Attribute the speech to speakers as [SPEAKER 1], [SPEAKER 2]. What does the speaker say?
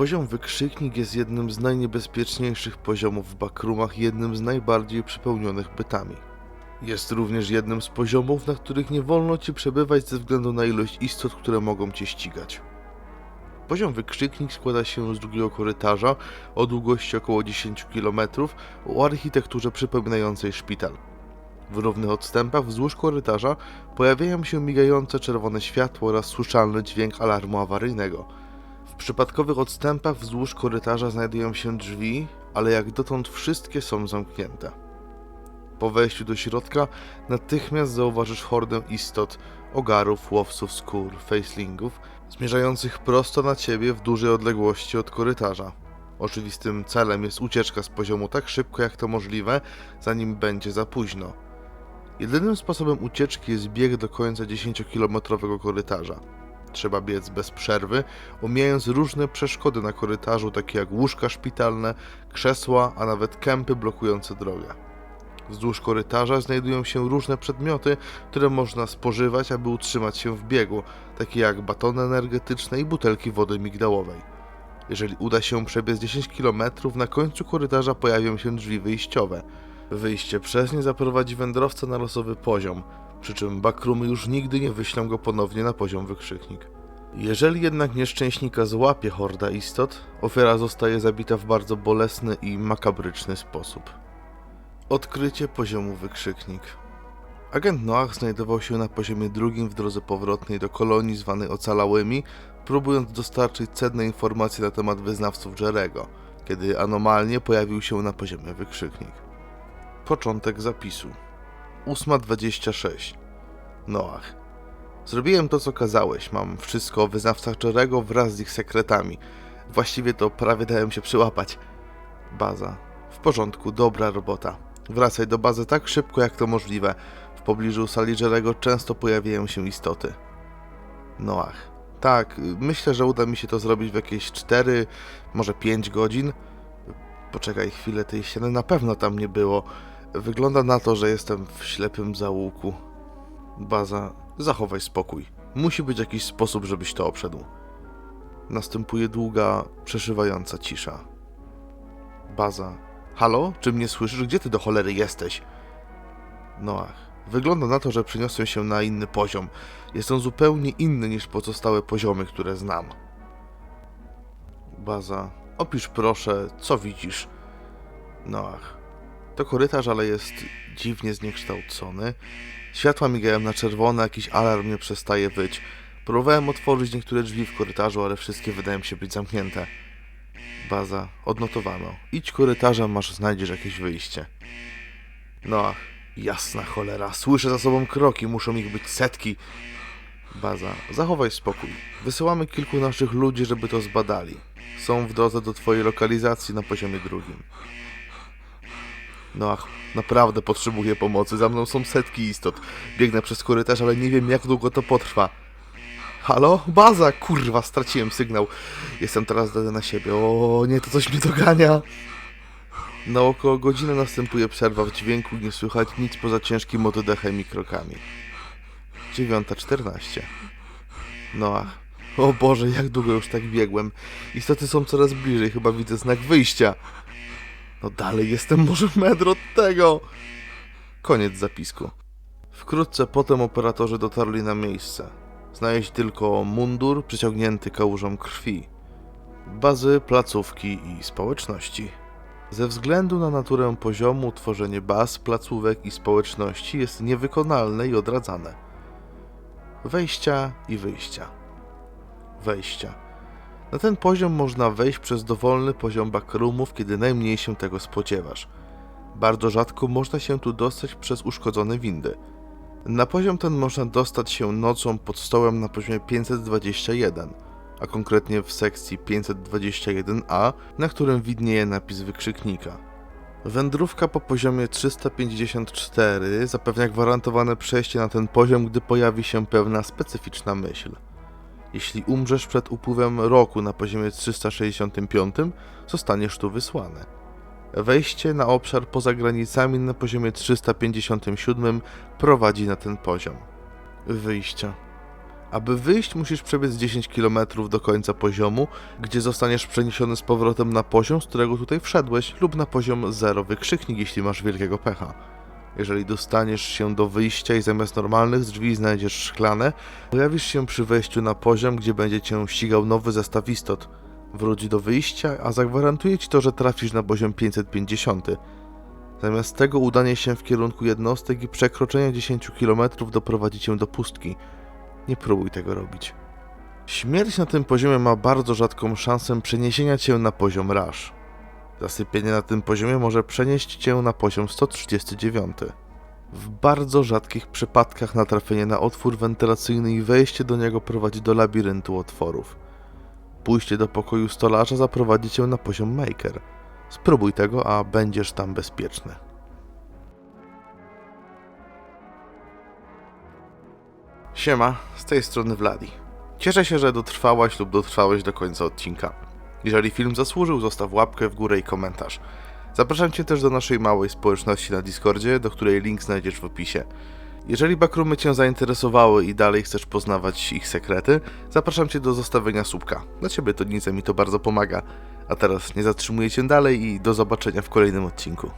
[SPEAKER 1] Poziom wykrzyknik jest jednym z najniebezpieczniejszych poziomów w backroomach, jednym z najbardziej przepełnionych bytami. Jest również jednym z poziomów, na których nie wolno ci przebywać ze względu na ilość istot, które mogą cię ścigać. Poziom wykrzyknik składa się z drugiego korytarza o długości około 10 km o architekturze przypominającej szpital. W równych odstępach wzdłuż korytarza pojawiają się migające czerwone światło oraz słyszalny dźwięk alarmu awaryjnego. W przypadkowych odstępach wzdłuż korytarza znajdują się drzwi, ale jak dotąd wszystkie są zamknięte. Po wejściu do środka natychmiast zauważysz hordę istot, ogarów, łowców skór, facelingów, zmierzających prosto na ciebie w dużej odległości od korytarza. Oczywistym celem jest ucieczka z poziomu tak szybko jak to możliwe, zanim będzie za późno. Jedynym sposobem ucieczki jest bieg do końca 10-kilometrowego korytarza. Trzeba biec bez przerwy, omijając różne przeszkody na korytarzu, takie jak łóżka szpitalne, krzesła, a nawet kępy blokujące drogę. Wzdłuż korytarza znajdują się różne przedmioty, które można spożywać, aby utrzymać się w biegu, takie jak batony energetyczne i butelki wody migdałowej. Jeżeli uda się przebiec 10 km, na końcu korytarza pojawią się drzwi wyjściowe. Wyjście przez nie zaprowadzi wędrowca na losowy poziom, przy czym backroomy już nigdy nie wyślą go ponownie na poziom wykrzyknik. Jeżeli jednak nieszczęśnika złapie horda istot, ofiara zostaje zabita w bardzo bolesny i makabryczny sposób. Odkrycie poziomu wykrzyknik. Agent Noach znajdował się na poziomie drugim w drodze powrotnej do kolonii zwanej Ocalałymi, próbując dostarczyć cenne informacje na temat wyznawców Jerego, kiedy anomalnie pojawił się na poziomie wykrzyknik. Początek zapisu. 8.26 Noach. Zrobiłem to, co kazałeś. Mam wszystko o wyznawcach Jerego wraz z ich sekretami. Właściwie to prawie dałem się przyłapać. Baza. W porządku, dobra robota. Wracaj do bazy tak szybko, jak to możliwe. W pobliżu sali Jerego często pojawiają się istoty. Noach. Tak, myślę, że uda mi się to zrobić w jakieś 4, może 5 godzin. Poczekaj chwilę, tej ściany na pewno tam nie było. Wygląda na to, że jestem w ślepym zaułku. Baza, zachowaj spokój. Musi być jakiś sposób, żebyś to obszedł. Następuje długa, przeszywająca cisza. Baza. Halo? Czy mnie słyszysz? Gdzie ty do cholery jesteś? Noach. Wygląda na to, że przeniosłem się na inny poziom. Jest on zupełnie inny niż pozostałe poziomy, które znam. Baza. Opisz proszę, co widzisz. Noach. To korytarz, ale jest dziwnie zniekształcony. Światła migają na czerwone, jakiś alarm nie przestaje wyć. Próbowałem otworzyć niektóre drzwi w korytarzu, ale wszystkie wydają się być zamknięte. Baza, odnotowano. Idź korytarzem, masz znajdziesz jakieś wyjście. No, jasna cholera. Słyszę za sobą kroki, muszą ich być setki. Baza, zachowaj spokój. Wysyłamy kilku naszych ludzi, żeby to zbadali. Są w drodze do twojej lokalizacji na poziomie drugim. No ach, naprawdę potrzebuję pomocy. Za mną są setki istot. Biegnę przez korytarz, ale nie wiem jak długo to potrwa. Halo? Baza! Kurwa, straciłem sygnał. Jestem teraz dany na siebie. O nie, to coś mnie dogania. Na około godzinę następuje przerwa w dźwięku, nie słychać nic poza ciężkim oddechem i krokami. 9.14 Noach. O Boże, jak długo już tak biegłem. Istoty są coraz bliżej, chyba widzę znak wyjścia. No dalej jestem może metr od tego. Koniec zapisku. Wkrótce potem operatorzy dotarli na miejsce. Znaleźli tylko mundur przyciągnięty kałużą krwi. Bazy, placówki i społeczności. Ze względu na naturę poziomu, tworzenie baz, placówek i społeczności jest niewykonalne i odradzane. Wejścia i wyjścia. Wejścia. Na ten poziom można wejść przez dowolny poziom backroomów, kiedy najmniej się tego spodziewasz. Bardzo rzadko można się tu dostać przez uszkodzone windy. Na poziom ten można dostać się nocą pod stołem na poziomie 521, a konkretnie w sekcji 521A, na którym widnieje napis wykrzyknika. Wędrówka po poziomie 354 zapewnia gwarantowane przejście na ten poziom, gdy pojawi się pewna specyficzna myśl. Jeśli umrzesz przed upływem roku na poziomie 365, zostaniesz tu wysłany. Wejście na obszar poza granicami na poziomie 357 prowadzi na ten poziom. Wyjścia. Aby wyjść, musisz przebiec 10 km do końca poziomu, gdzie zostaniesz przeniesiony z powrotem na poziom, z którego tutaj wszedłeś, lub na poziom 0 wykrzyknik, jeśli masz wielkiego pecha. Jeżeli dostaniesz się do wyjścia i zamiast normalnych drzwi znajdziesz szklane, pojawisz się przy wejściu na poziom, gdzie będzie cię ścigał nowy zestaw istot. Wróć do wyjścia, a zagwarantuję ci to, że trafisz na poziom 550. Zamiast tego udanie się w kierunku jednostek i przekroczenie 10 km doprowadzi cię do pustki. Nie próbuj tego robić. Śmierć na tym poziomie ma bardzo rzadką szansę przeniesienia cię na poziom Rush. Zasypienie na tym poziomie może przenieść cię na poziom 139. W bardzo rzadkich przypadkach natrafienie na otwór wentylacyjny i wejście do niego prowadzi do labiryntu otworów. Pójście do pokoju stolarza zaprowadzi cię na poziom Maker. Spróbuj tego, a będziesz tam bezpieczny. Siema, z tej strony Vladi. Cieszę się, że dotrwałaś lub dotrwałeś do końca odcinka. Jeżeli film zasłużył, zostaw łapkę w górę i komentarz. Zapraszam Cię też do naszej małej społeczności na Discordzie, do której link znajdziesz w opisie. Jeżeli backroomy Cię zainteresowały i dalej chcesz poznawać ich sekrety, zapraszam Cię do zostawienia słupka. Dla Ciebie to nic, mi to bardzo pomaga. A teraz nie zatrzymuję Cię dalej i do zobaczenia w kolejnym odcinku.